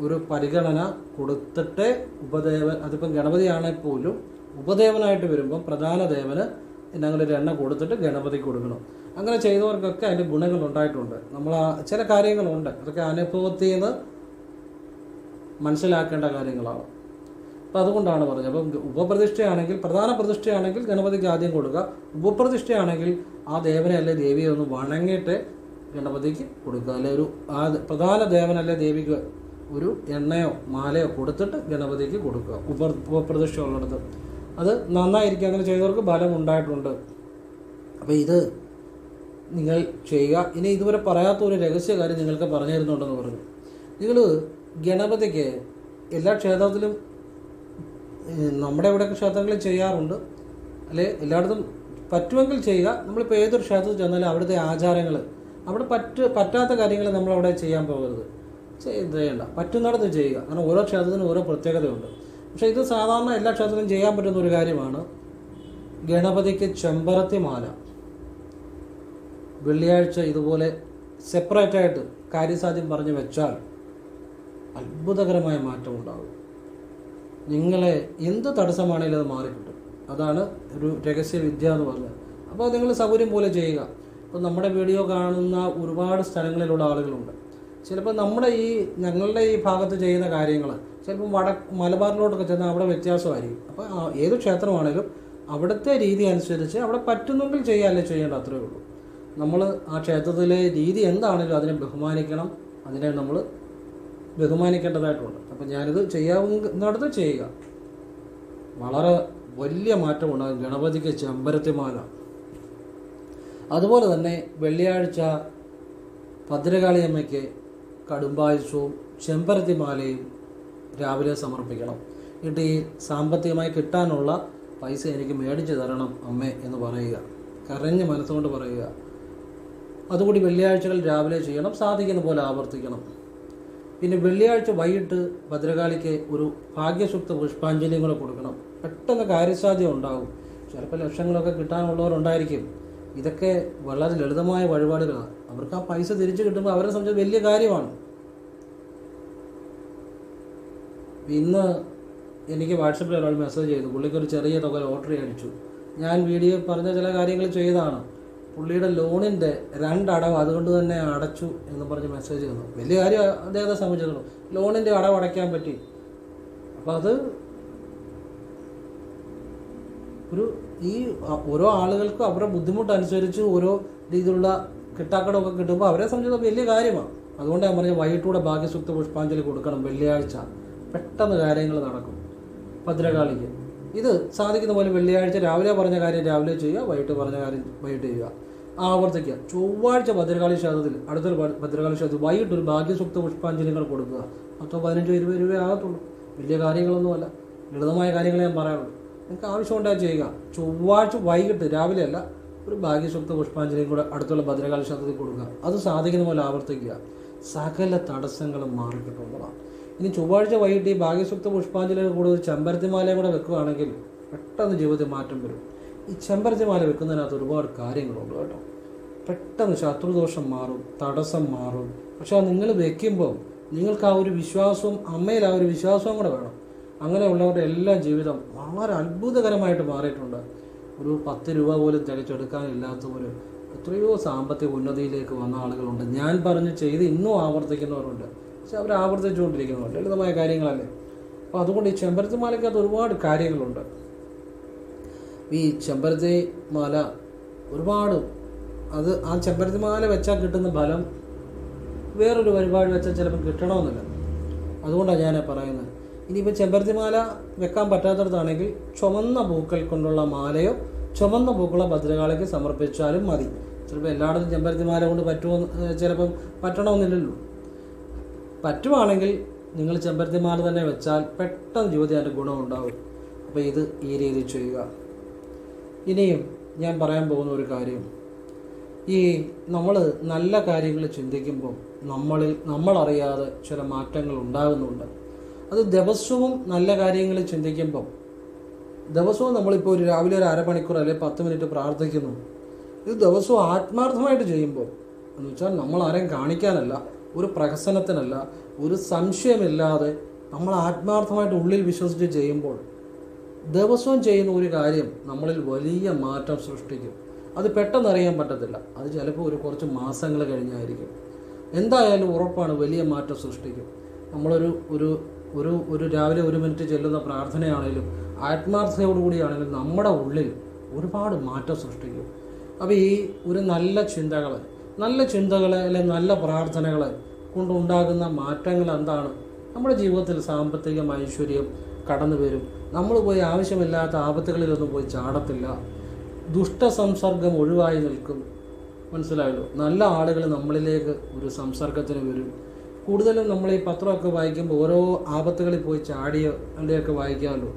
ഒരു പരിഗണന കൊടുത്തിട്ടേ ഉപദേവൻ അതിപ്പം ഗണപതിയാണെങ്കിൽ പോലും ഉപദേവനായിട്ട് വരുമ്പം പ്രധാന ദേവന് ഞങ്ങളൊരു എണ്ണ കൊടുത്തിട്ട് ഗണപതി കൊടുക്കണം. അങ്ങനെ ചെയ്തവർക്കൊക്കെ അതിന്റെ ഗുണങ്ങൾ ഉണ്ടായിട്ടുണ്ട്. നമ്മൾ ചില കാര്യങ്ങളുണ്ട്. അതൊക്കെ അനുഭവത്തിൽ നിന്ന് മനസ്സിലാക്കേണ്ട കാര്യങ്ങളാണ്. അപ്പം അതുകൊണ്ടാണ് പറഞ്ഞത്. അപ്പം ഉപപ്രതിഷ്ഠയാണെങ്കിൽ പ്രധാന പ്രതിഷ്ഠയാണെങ്കിൽ ഗണപതിക്ക് ആദ്യം കൊടുക്കുക. ഉപപ്രതിഷ്ഠയാണെങ്കിൽ ആ ദേവനെ അല്ലെ ദേവിയെ ഒന്ന് വണങ്ങിയിട്ട് ഗണപതിക്ക് കൊടുക്കുക. അല്ലെ ഒരു ആ പ്രധാന ദേവനല്ലേ ദേവിക്ക് ഒരു എണ്ണയോ മാലയോ കൊടുത്തിട്ട് ഗണപതിക്ക് കൊടുക്കുക. ഉപ ഉപപ്രതിഷ്ഠ ഉള്ളിടത്ത്. അത് നന്നായിരിക്കും അങ്ങനെ ചെയ്തവർക്ക് ഫലം ഉണ്ടായിട്ടുണ്ട് അപ്പോൾ ഇത് നിങ്ങൾ ചെയ്യുക. ഇനി ഇതുവരെ പറയാത്ത ഒരു രഹസ്യ കാര്യം നിങ്ങൾക്ക് പറഞ്ഞു തരുന്നുണ്ടെന്ന് പറഞ്ഞു. നിങ്ങൾ ഗണപതിക്ക് എല്ലാ ക്ഷേത്രത്തിലും നമ്മുടെ ഇവിടെയൊക്കെ ക്ഷേത്രങ്ങളിൽ ചെയ്യാറുണ്ട്. അല്ലെ എല്ലായിടത്തും പറ്റുമെങ്കിൽ ചെയ്യുക. നമ്മളിപ്പോൾ ഏതൊരു ക്ഷേത്രത്തിൽ ചെന്നാലും അവിടുത്തെ ആചാരങ്ങൾ അവിടെ പറ്റ പറ്റാത്ത കാര്യങ്ങൾ നമ്മളവിടെ ചെയ്യാൻ പോകരുത്. ചെയ്യണ്ട. പറ്റുന്നിടത്ത് ചെയ്യുക. കാരണം ഓരോ ക്ഷേത്രത്തിനും ഓരോ പ്രത്യേകതയുണ്ട്. പക്ഷെ ഇത് സാധാരണ എല്ലാ ക്ഷേത്രത്തിലും ചെയ്യാൻ പറ്റുന്ന ഒരു കാര്യമാണ്. ഗണപതിക്ക് ചെമ്പരത്തി മാല. വെള്ളിയാഴ്ച ഇതുപോലെ സെപ്പറേറ്റ് ആയിട്ട് കാര്യസാധ്യം പറഞ്ഞു വെച്ചാൽ അത്ഭുതകരമായ മാറ്റം ഉണ്ടാകും. നിങ്ങളെ എന്ത് തടസ്സമാണെങ്കിലും അത് മാറിക്കിട്ടും. അതാണ് ഒരു രഹസ്യവിദ്യ എന്ന് പറഞ്ഞത്. അപ്പോൾ നിങ്ങൾ സൗകര്യം പോലെ ചെയ്യുക. അപ്പോൾ നമ്മുടെ വീഡിയോ കാണുന്ന ഒരുപാട് സ്ഥലങ്ങളിലുള്ള ആളുകളുണ്ട്. ചിലപ്പോൾ നമ്മുടെ ഈ ഞങ്ങളുടെ ഈ ഭാഗത്ത് ചെയ്യുന്ന കാര്യങ്ങൾ ചിലപ്പോൾ വട മലബാറിലോട്ടൊക്കെ ചെന്നാൽ അവിടെ വ്യത്യാസമായിരിക്കും. അപ്പോൾ ഏത് ക്ഷേത്രമാണെങ്കിലും അവിടുത്തെ രീതി അനുസരിച്ച് അവിടെ പറ്റുന്നെങ്കിൽ ചെയ്യാല്ലേ ചെയ്യേണ്ട അത്രേ ഉള്ളൂ. നമ്മൾ ആ ക്ഷേത്രത്തിലെ രീതി എന്താണെങ്കിലും അതിനെ ബഹുമാനിക്കണം. അതിനെ നമ്മൾ ബഹുമാനിക്കേണ്ടതായിട്ടുണ്ട്. അപ്പം ഞാനിത് ചെയ്യാവുന്നിടത്ത് ചെയ്യുക. വളരെ വലിയ മാറ്റമുണ്ട്. ഗണപതിക്ക് ചെമ്പരത്തിമാല. അതുപോലെ തന്നെ വെള്ളിയാഴ്ച ഭദ്രകാളിയമ്മയ്ക്ക് കടുംബായുസവും ചെമ്പരത്തിമാലയും രാവിലെ സമർപ്പിക്കണം. എന്നിട്ട് ഈ സാമ്പത്തികമായി കിട്ടാനുള്ള പൈസ എനിക്ക് മേടിച്ചു തരണം അമ്മേ എന്ന് പറയുക. കരഞ്ഞ് മനസ്സുകൊണ്ട് പറയുക. അതുകൂടി വെള്ളിയാഴ്ചകൾ രാവിലെ ചെയ്യണം സാധിക്കുന്ന പോലെ ആവർത്തിക്കണം. പിന്നെ വെള്ളിയാഴ്ച വൈകിട്ട് ഭദ്രകാളിക്ക് ഒരു ഭാഗ്യസുക്ത പുഷ്പാഞ്ജലിയും കൂടെ കൊടുക്കണം. പെട്ടെന്ന് കാര്യസാധ്യം ഉണ്ടാകും ചിലപ്പോൾ ലക്ഷങ്ങളൊക്കെ കിട്ടാനുള്ളവരുണ്ടായിരിക്കും. ഇതൊക്കെ വളരെ ലളിതമായ വഴിപാടുകളാണ് അവർക്ക് ആ പൈസ തിരിച്ചു കിട്ടുമ്പോൾ അവരെ സംബന്ധിച്ച് വലിയ കാര്യമാണ്. ഇന്ന് എനിക്ക് വാട്സപ്പിൽ ഒരാൾ മെസ്സേജ് ചെയ്തു. പുള്ളിക്ക് ഒരു ചെറിയ തുക ലോട്ടറി അടിച്ചു. ഞാൻ വീഡിയോ പറഞ്ഞ ചില കാര്യങ്ങൾ ചെയ്താണ്. പുള്ളിയുടെ ലോണിന്റെ രണ്ടടവ് അതുകൊണ്ട് തന്നെ അടച്ചു എന്ന് പറഞ്ഞ് മെസ്സേജ് തന്നു വലിയ കാര്യം അദ്ദേഹത്തെ സംബന്ധിച്ചിടത്തോളം ലോണിന്റെ അടവ് അടയ്ക്കാൻ പറ്റി. അപ്പോൾ അത് ഒരു ഈ ഓരോ ആളുകൾക്കും അവരുടെ ബുദ്ധിമുട്ടനുസരിച്ച് ഓരോ രീതിയിലുള്ള കിട്ടാക്കടമൊക്കെ കിട്ടുമ്പോൾ അവരെ സംബന്ധിച്ചിടത്തോളം വലിയ കാര്യമാണ് അതുകൊണ്ട് ഞാൻ പറഞ്ഞ വൈകിട്ടൂടെ ഭാഗ്യസുക്ത പുഷ്പാഞ്ജലി കൊടുക്കണം വെള്ളിയാഴ്ച. പെട്ടെന്ന് കാര്യങ്ങൾ നടക്കും. ഭദ്രകാളിക്ക്. ഇത് സാധിക്കുന്ന പോലെ വെള്ളിയാഴ്ച രാവിലെ പറഞ്ഞ കാര്യം രാവിലെ ചെയ്യുക വൈകിട്ട് പറഞ്ഞ കാര്യം വൈകിട്ട് ചെയ്യുക. ആവർത്തിക്കുക. ചൊവ്വാഴ്ച ഭദ്രകാളി ക്ഷേത്രത്തിൽ അടുത്തൊരു ഭദ്രകാളി ക്ഷേത്രത്തിൽ വൈകിട്ട് ഒരു ഭാഗ്യസുക്ത പുഷ്പാഞ്ജലികൾ കൊടുക്കുക. പത്തോ പതിനഞ്ചോ ഇരുപത് രൂപ ആകത്തുള്ളൂ. വലിയ കാര്യങ്ങളൊന്നുമല്ല. ലളിതമായ കാര്യങ്ങൾ ഞാൻ പറയാറുള്ളൂ. നിങ്ങൾക്ക് ആവശ്യമുണ്ടായി ചെയ്യുക. ചൊവ്വാഴ്ച വൈകിട്ട് രാവിലെ അല്ല ഒരു ഭാഗ്യസുക്ത പുഷ്പാഞ്ജലിയും കൂടെ അടുത്തുള്ള ഭദ്രകാളി ക്ഷേത്രത്തിൽ കൊടുക്കുക. അത് സാധിക്കുന്ന പോലെ ആവർത്തിക്കുക. സകല തടസ്സങ്ങളും മാറിക്കിട്ടുന്നതാണ് ഇനി ചൊവ്വാഴ്ച വൈകിട്ട് ഈ ഭാഗ്യസുക്ത പുഷ്പാഞ്ജലി കൂടെ ഒരു ചെമ്പരത്തിമാലയും കൂടെ വെക്കുകയാണെങ്കിൽ പെട്ടെന്ന് ജീവിതത്തിൽ മാറ്റം വരും. ഈ ചെമ്പരത്തിമാല വെക്കുന്നതിനകത്ത് ഒരുപാട് കാര്യങ്ങളുണ്ട് കേട്ടോ. പെട്ടെന്ന് ശത്രുദോഷം മാറും തടസ്സം മാറും. പക്ഷെ അത് നിങ്ങൾ വെക്കുമ്പോൾ നിങ്ങൾക്ക് ആ ഒരു വിശ്വാസവും അമ്മയിൽ ആ ഒരു വിശ്വാസവും കൂടെ വേണം. അങ്ങനെയുള്ളവരുടെ എല്ലാം ജീവിതം വളരെ അത്ഭുതകരമായിട്ട് മാറിയിട്ടുണ്ട്. ഒരു പത്ത് രൂപ പോലും തികച്ചെടുക്കാനില്ലാത്തവർ എത്രയോ സാമ്പത്തിക ഉന്നതിയിലേക്ക് വന്ന ആളുകളുണ്ട്. ഞാൻ പറഞ്ഞ് ചെയ്ത് ഇന്നും ആവർത്തിക്കുന്നവരുണ്ട്. പക്ഷെ അവർ ആവർത്തിച്ചുകൊണ്ടിരിക്കുന്നുണ്ട് ലളിതമായ കാര്യങ്ങളല്ലേ? അപ്പോൾ അതുകൊണ്ട് ഈ ചെമ്പരത്തി മാലയ്ക്കകത്ത് ഒരുപാട് കാര്യങ്ങളുണ്ട്. ഈ ചെമ്പരത്തി മാല ഒരുപാട് അത് ആ ചെമ്പരത്തി മാല വെച്ചാൽ കിട്ടുന്ന ഫലം വേറൊരു പരിപാടി വെച്ചാൽ ചിലപ്പോൾ കിട്ടണമെന്നില്ല. അതുകൊണ്ടാണ് ഞാൻ പറയുന്നത്. ഇനിയിപ്പോൾ ചെമ്പരത്തി മാല വെക്കാൻ പറ്റാത്തടത്താണെങ്കിൽ ചുമന്ന പൂക്കൾ കൊണ്ടുള്ള മാലയോ ചുമന്ന പൂക്കളോ ഭദ്രകാളിക്ക് സമർപ്പിച്ചാലും മതി. ചിലപ്പോൾ എല്ലായിടത്തും ചെമ്പരത്തി മാല കൊണ്ട് പറ്റുമോ ചിലപ്പം പറ്റണമെന്നില്ലല്ലോ. പറ്റുവാണെങ്കിൽ നിങ്ങൾ ചെമ്പരത്തി മാല തന്നെ വെച്ചാൽ പെട്ടെന്ന് ജ്യോതി അതിന്റെ ഗുണമുണ്ടാവും അപ്പോൾ ഇത് ഈ രീതിയിൽ ചെയ്യുക. ഇനിയും ഞാൻ പറയാൻ പോകുന്ന ഒരു കാര്യം. ഈ നമ്മൾ നല്ല കാര്യങ്ങൾ ചിന്തിക്കുമ്പോൾ നമ്മളിൽ നമ്മളറിയാതെ ചില മാറ്റങ്ങൾ ഉണ്ടാകുന്നുണ്ട്. അത് ദിവസവും നല്ല കാര്യങ്ങൾ ചിന്തിക്കുമ്പോൾ ദിവസവും നമ്മളിപ്പോൾ ഒരു രാവിലെ ഒരു അരമണിക്കൂർ അല്ലെങ്കിൽ പത്ത് മിനിറ്റ് പ്രാർത്ഥിക്കുന്നു. ഇത് ദിവസവും ആത്മാർത്ഥമായിട്ട് ചെയ്യുമ്പോൾ എന്ന് വെച്ചാൽ നമ്മൾ ആരെയും കാണിക്കാനല്ല. ഒരു പ്രഹസനത്തിനല്ല ഒരു സംശയമില്ലാതെ നമ്മൾ ആത്മാർത്ഥമായിട്ട് ഉള്ളിൽ വിശ്വസിച്ച് ചെയ്യുമ്പോൾ ദിവസവും ചെയ്യുന്ന ഒരു കാര്യം നമ്മളിൽ വലിയ മാറ്റം സൃഷ്ടിക്കും. അത് പെട്ടെന്ന് അറിയാൻ പറ്റത്തില്ല. അത് ചിലപ്പോൾ ഒരു കുറച്ച് മാസങ്ങൾ കഴിഞ്ഞായിരിക്കും. എന്തായാലും ഉറപ്പാണ് വലിയ മാറ്റം സൃഷ്ടിക്കും. നമ്മളൊരു ഒരു ഒരു ഒരു രാവിലെ ഒരു മിനിറ്റ് ചെല്ലുന്ന പ്രാർത്ഥനയാണെങ്കിലും ആത്മാർത്ഥതയോടുകൂടിയാണെങ്കിലും നമ്മുടെ ഉള്ളിൽ ഒരുപാട് മാറ്റം സൃഷ്ടിക്കും. അപ്പോൾ ഈ ഒരു നല്ല ചിന്തകൾ നല്ല ചിന്തകളെ അല്ലെങ്കിൽ നല്ല പ്രാർത്ഥനകളെ കൊണ്ടുണ്ടാകുന്ന മാറ്റങ്ങൾ എന്താണ്? നമ്മുടെ ജീവിതത്തിൽ സാമ്പത്തികം ഐശ്വര്യം കടന്നു വരും. നമ്മൾ പോയി ആവശ്യമില്ലാത്ത ആപത്തുകളിലൊന്നും പോയി ചാടത്തില്ല. ദുഷ്ടസംസർഗം ഒഴിവായി നിൽക്കും. മനസ്സിലായല്ലോ? നല്ല ആളുകൾ നമ്മളിലേക്ക് ഒരു സംസർഗത്തിന് വരും. കൂടുതലും നമ്മൾ ഈ പത്രമൊക്കെ വായിക്കുമ്പോൾ ഓരോ ആപത്തുകളിൽ പോയി ചാടിയ അതിന്റെയൊക്കെ വായിക്കാമല്ലോ.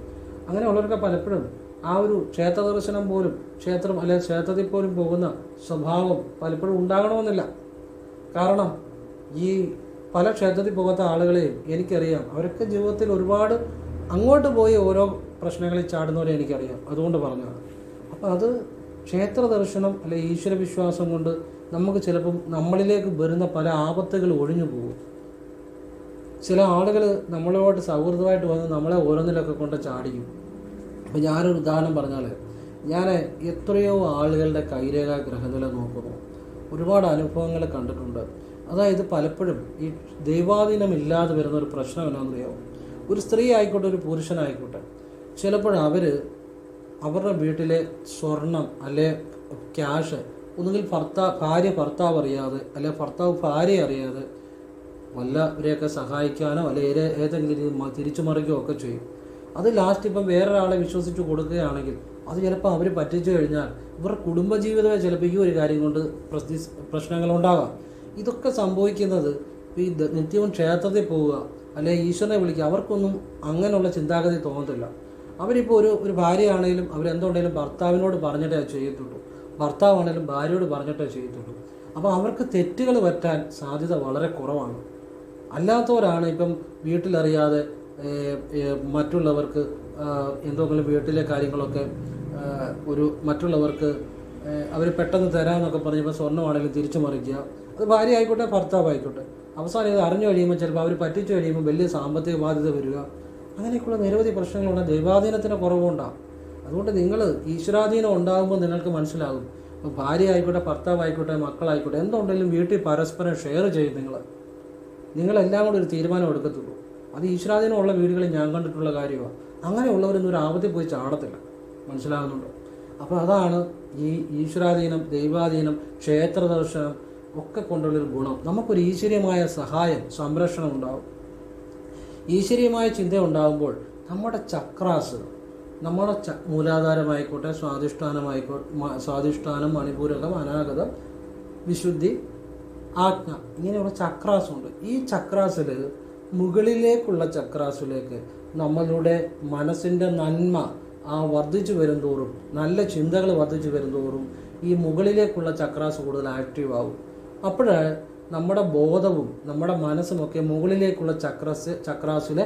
അങ്ങനെയുള്ളവരൊക്കെ പലപ്പോഴും ആ ഒരു ക്ഷേത്ര ദർശനം പോലും ക്ഷേത്രം അല്ലെങ്കിൽ ക്ഷേത്രത്തിൽ പോലും പോകുന്ന സ്വഭാവം പലപ്പോഴും ഉണ്ടാകണമെന്നില്ല. കാരണം ഈ പല ക്ഷേത്രത്തിൽ പോകാത്ത ആളുകളെയും എനിക്കറിയാം. അവരൊക്കെ ജീവിതത്തിൽ ഒരുപാട് അങ്ങോട്ട് പോയി ഓരോ പ്രശ്നങ്ങളിൽ ചാടുന്നവരെ എനിക്കറിയാം. അതുകൊണ്ട് പറഞ്ഞതാണ്. അപ്പോൾ അത് ക്ഷേത്ര ദർശനം അല്ലെ ഈശ്വര വിശ്വാസം കൊണ്ട് നമുക്ക് ചിലപ്പം നമ്മളിലേക്ക് വരുന്ന പല ആപത്തുകൾ ഒഴിഞ്ഞു പോകും. ചില ആളുകൾ നമ്മളോട് സൗഹൃദമായിട്ട് വന്ന് നമ്മളെ ഓരോന്നിലൊക്കെ കൊണ്ട് ചാടിക്കും. അപ്പോൾ ഞാനൊരു ഉദാഹരണം പറഞ്ഞാൽ ഞാൻ എത്രയോ ആളുകളുടെ കൈരേഖ ഗ്രഹനില നോക്കുന്നു. ഒരുപാട് അനുഭവങ്ങൾ കണ്ടിട്ടുണ്ട്. അതായത് പലപ്പോഴും ഈ ദൈവാധീനമില്ലാതെ വരുന്ന ഒരു പ്രശ്നം എന്നാണെന്നറിയാമോ ഒരു സ്ത്രീ ആയിക്കോട്ടെ ഒരു പുരുഷനായിക്കോട്ടെ ചിലപ്പോൾ അവർ അവരുടെ വീട്ടിലെ സ്വർണം അല്ലെ ക്യാഷ് ഒന്നുകിൽ ഭർത്താവ് ഭാര്യ ഭർത്താവ് അറിയാതെ അല്ലെ ഭർത്താവ് ഭാര്യ അറിയാതെ വല്ലവരെയൊക്കെ സഹായിക്കാനോ അല്ലെ ഏതെങ്കിലും തിരിച്ചു മറിക്കുകയോ ഒക്കെ ചെയ്യും. അത് ലാസ്റ്റ് ഇപ്പം വേറൊരാളെ വിശ്വസിച്ച് കൊടുക്കുകയാണെങ്കിൽ അത് ചിലപ്പോൾ അവർ പറ്റിച്ചു കഴിഞ്ഞാൽ ഇവരുടെ കുടുംബജീവിതമേ ചിലപ്പോൾ ഈ ഒരു കാര്യം കൊണ്ട് പ്രതി പ്രശ്നങ്ങളുണ്ടാകാം. ഇതൊക്കെ സംഭവിക്കുന്നത് ഈ നിത്യവും ക്ഷേത്രത്തിൽ പോവുക അല്ലെങ്കിൽ ഈശ്വരനെ വിളിക്കുക അവർക്കൊന്നും അങ്ങനെയുള്ള ചിന്താഗതി തോന്നത്തില്ല. അവരിപ്പോൾ ഒരു ഒരു ഭാര്യയാണെങ്കിലും അവരെന്തുണ്ടെങ്കിലും ഭർത്താവിനോട് പറഞ്ഞിട്ടേ ചെയ്യത്തുള്ളൂ. ഭർത്താവാണെങ്കിലും ഭാര്യയോട് പറഞ്ഞിട്ടേ ചെയ്യത്തുള്ളൂ. അപ്പോൾ അവർക്ക് തെറ്റുകൾ പറ്റാൻ സാധ്യത വളരെ കുറവാണ്. അല്ലാത്തവരാണ് ഇപ്പം വീട്ടിലറിയാതെ മറ്റുള്ളവർക്ക് എന്തെങ്കിലും വീട്ടിലെ കാര്യങ്ങളൊക്കെ ഒരു മറ്റുള്ളവർക്ക് അവർ പെട്ടെന്ന് തരാമെന്നൊക്കെ പറഞ്ഞപ്പോൾ സ്വർണമാണെങ്കിലും തിരിച്ചു മറിക്കുക. അത് ഭാര്യ ആയിക്കോട്ടെ ഭർത്താവ് ആയിക്കോട്ടെ അവസാനം ഇത് അറിഞ്ഞു കഴിയുമ്പോൾ ചിലപ്പോൾ അവർ പറ്റിച്ചു കഴിയുമ്പോൾ വലിയ സാമ്പത്തിക ബാധ്യത വരിക. അങ്ങനെയൊക്കെയുള്ള നിരവധി പ്രശ്നങ്ങളുണ്ട്. ദൈവാധീനത്തിന് കുറവുണ്ടാകും അതുകൊണ്ട് നിങ്ങൾ ഈശ്വരാധീനം ഉണ്ടാകുമ്പോൾ നിങ്ങൾക്ക് മനസ്സിലാകും. അപ്പോൾ ഭാര്യ ആയിക്കോട്ടെ ഭർത്താവ് ആയിക്കോട്ടെ മക്കളായിക്കോട്ടെ എന്തുണ്ടെങ്കിലും വീട്ടിൽ പരസ്പരം ഷെയർ ചെയ്യും നിങ്ങൾ നിങ്ങളെല്ലാം കൂടെ ഒരു തീരുമാനം എടുക്കത്തുള്ളൂ. അത് ഈശ്വരാധീനമുള്ള വീടുകളിൽ ഞാൻ കണ്ടിട്ടുള്ള കാര്യമാണ് അങ്ങനെയുള്ളവരൊന്നും ഒരു ആപത്തിൽ പോയി ചാടത്തില്ല. മനസ്സിലാകുന്നുണ്ടോ? അപ്പോൾ അതാണ് ഈ ഈശ്വരാധീനം ദൈവാധീനം ക്ഷേത്ര ദർശനം ഒക്കെ കൊണ്ടുള്ളൊരു ഗുണം. നമുക്കൊരു ഈശ്വരീയമായ സഹായം സംരക്ഷണം ഉണ്ടാവും. ഈശ്വരീയമായ ചിന്ത ഉണ്ടാകുമ്പോൾ നമ്മുടെ ചക്രാസ് നമ്മുടെ ച മൂലാധാരമായിക്കോട്ടെ സ്വാധിഷ്ഠാനമായിക്കോട്ടെ സ്വാധിഷ്ഠാനം മണിപൂരകം അനാഗതം വിശുദ്ധി ആജ്ഞ ഇങ്ങനെയുള്ള ചക്രാസുണ്ട്. ഈ ചക്രാസിൽ മുകളിലേക്കുള്ള ചക്രാസിലേക്ക് നമ്മളുടെ മനസ്സിന്റെ നന്മ ആ വർദ്ധിച്ചു വരും തോറും നല്ല ചിന്തകൾ വർദ്ധിച്ചു വരും തോറും ഈ മുകളിലേക്കുള്ള ചക്രാസ് കൂടുതൽ ആക്റ്റീവ് ആവും അപ്പോൾ നമ്മുടെ ബോധവും നമ്മുടെ മനസ്സുമൊക്കെ മുകളിലേക്കുള്ള ചക്രസ് ചക്രാസിൽ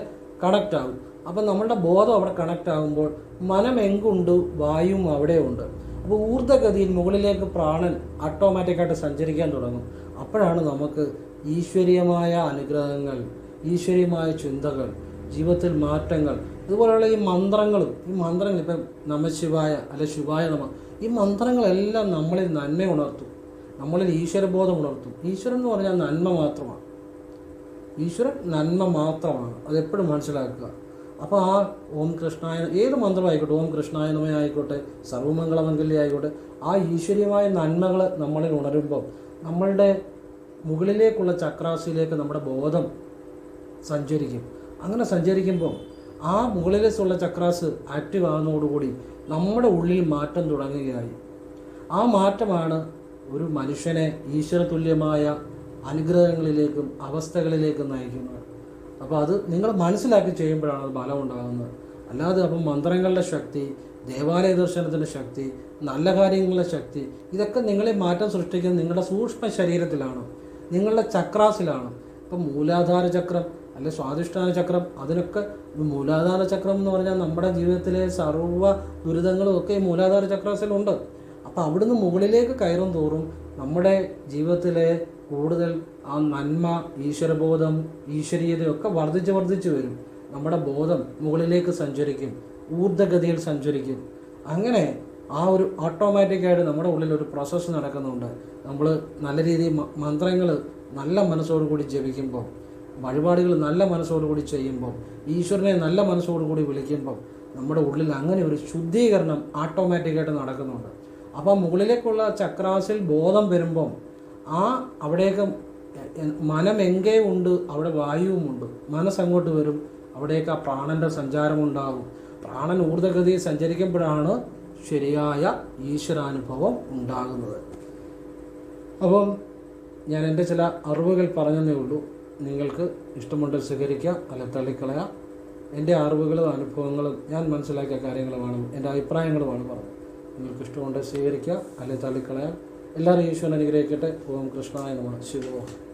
കണക്റ്റ് ആകും അപ്പം നമ്മുടെ ബോധം അവിടെ കണക്റ്റ് ആകുമ്പോൾ മനം എങ്കുണ്ട് വായുവും അവിടെ ഉണ്ട്. അപ്പോൾ ഊർജഗതിയിൽ മുകളിലേക്ക് പ്രാണൻ ഓട്ടോമാറ്റിക്കായിട്ട് സഞ്ചരിക്കാൻ തുടങ്ങും. അപ്പോഴാണ് നമുക്ക് ഈശ്വരീയമായ അനുഗ്രഹങ്ങൾ ഈശ്വരീയമായ ചിന്തകൾ ജീവിതത്തിൽ മാറ്റങ്ങൾ അതുപോലെയുള്ള ഈ മന്ത്രങ്ങളും ഈ മന്ത്രങ്ങൾ ഇപ്പം നമശിവായ അല്ലെ ശിവായ നമ ഈ മന്ത്രങ്ങളെല്ലാം നമ്മളിൽ നന്മ ഉണർത്തും. നമ്മളിൽ ഈശ്വരബോധം ഉണർത്തും. ഈശ്വരൻ എന്ന് പറഞ്ഞാൽ നന്മ മാത്രമാണ്. ഈശ്വരൻ നന്മ മാത്രമാണ്. അതെപ്പോഴും മനസ്സിലാക്കുക. അപ്പോൾ ആ ഓം കൃഷ്ണായ ഏത് മന്ത്രമായിക്കോട്ടെ ഓം കൃഷ്ണായനമയായിക്കോട്ടെ സർവമംഗളമംഗല്യ ആയിക്കോട്ടെ ആ ഈശ്വരീയമായ നന്മകൾ നമ്മളിൽ ഉണരുമ്പോൾ നമ്മളുടെ മുകളിലേക്കുള്ള ചക്രാസിയിലേക്ക് നമ്മുടെ ബോധം സഞ്ചരിക്കും. അങ്ങനെ സഞ്ചരിക്കുമ്പോൾ ആ മുകളിലേക്കുള്ള ചക്രാസ് ആക്റ്റീവ് ആകുന്നതോടുകൂടി നമ്മുടെ ഉള്ളിൽ മാറ്റം തുടങ്ങുകയായി. ആ മാറ്റമാണ് ഒരു മനുഷ്യനെ ഈശ്വര തുല്യമായ അനുഗ്രഹങ്ങളിലേക്കും അവസ്ഥകളിലേക്കും നയിക്കുന്നത്. അപ്പോൾ അത് നിങ്ങൾ മനസ്സിലാക്കി ചെയ്യുമ്പോഴാണ് അത് ബലം ഉണ്ടാകുന്നത്. അല്ലാതെ അപ്പം മന്ത്രങ്ങളുടെ ശക്തി ദേവാലയ ദർശനത്തിന്റെ ശക്തി നല്ല കാര്യങ്ങളുടെ ശക്തി ഇതൊക്കെ നിങ്ങളെ മാറ്റം സൃഷ്ടിക്കുന്നത് നിങ്ങളുടെ സൂക്ഷ്മ ശരീരത്തിലാണ്. നിങ്ങളുടെ ചക്രാസിലാണ്. ഇപ്പം മൂലാധാര ചക്രം അല്ലെ സ്വാധിഷ്ഠാന ചക്രം അതിനൊക്കെ മൂലാധാര ചക്രം എന്ന് പറഞ്ഞാൽ നമ്മുടെ ജീവിതത്തിലെ സർവ ദുരിതങ്ങളും ഒക്കെ ഈ മൂലാധാര ചക്രത്തിലുണ്ട് അപ്പോൾ അവിടുന്ന് മുകളിലേക്ക് കയറും തോറും നമ്മുടെ ജീവിതത്തിലെ കൂടുതൽ ആ നന്മ ഈശ്വരബോധം ഈശ്വരീയതയൊക്കെ വർദ്ധിച്ച് വർദ്ധിച്ച് വരും. നമ്മുടെ ബോധം മുകളിലേക്ക് സഞ്ചരിക്കും ഊർജഗതിയിൽ സഞ്ചരിക്കും. അങ്ങനെ ആ ഒരു ഓട്ടോമാറ്റിക്കായിട്ട് നമ്മുടെ ഉള്ളിൽ ഒരു പ്രോസസ്സ് നടക്കുന്നുണ്ട്. നമ്മൾ നല്ല രീതിയിൽ മന്ത്രങ്ങൾ നല്ല മനസ്സോടുകൂടി ജപിക്കുമ്പോൾ വഴിപാടുകൾ നല്ല മനസ്സോടുകൂടി ചെയ്യുമ്പോൾ ഈശ്വരനെ നല്ല മനസ്സോടുകൂടി വിളിക്കുമ്പോൾ നമ്മുടെ ഉള്ളിൽ അങ്ങനെ ഒരു ശുദ്ധീകരണം ആട്ടോമാറ്റിക്കായിട്ട് നടക്കുന്നുണ്ട്. അപ്പോൾ മുകളിലേക്കുള്ള ചക്രാസിൽ ബോധം വരുമ്പം ആ അവിടേക്ക് മനം എങ്കേ ഉണ്ട് അവിടെ വായുവുമുണ്ട് മനസ്സങ്ങോട്ട് വരും അവിടേക്ക് ആ പ്രാണന്റെ സഞ്ചാരമുണ്ടാകും പ്രാണൻ ഊർജഗതിയിൽ സഞ്ചരിക്കുമ്പോഴാണ് ശരിയായ ഈശ്വരാനുഭവം ഉണ്ടാകുന്നത്. അപ്പം ഞാൻ എന്റെ ചില അറിവുകൾ പറഞ്ഞതേ ഉള്ളൂ. നിങ്ങൾക്ക് ഇഷ്ടമുണ്ടെങ്കിൽ സ്വീകരിക്കുക അല്ല തള്ളിക്കളയാം എന്റെ അറിവുകളും അനുഭവങ്ങളും ഞാൻ മനസ്സിലാക്കിയ കാര്യങ്ങളുമാണ് എന്റെ അഭിപ്രായങ്ങളുമാണ് പറഞ്ഞത്. നിങ്ങൾക്ക് ഇഷ്ടമുണ്ടെങ്കിൽ സ്വീകരിക്കുക അല്ലെ തള്ളിക്കളയാം എല്ലാവരും ഈശ്വരൻ അനുഗ്രഹിക്കട്ടെ. ഓം കൃഷ്ണായ നമ. ശിവോ.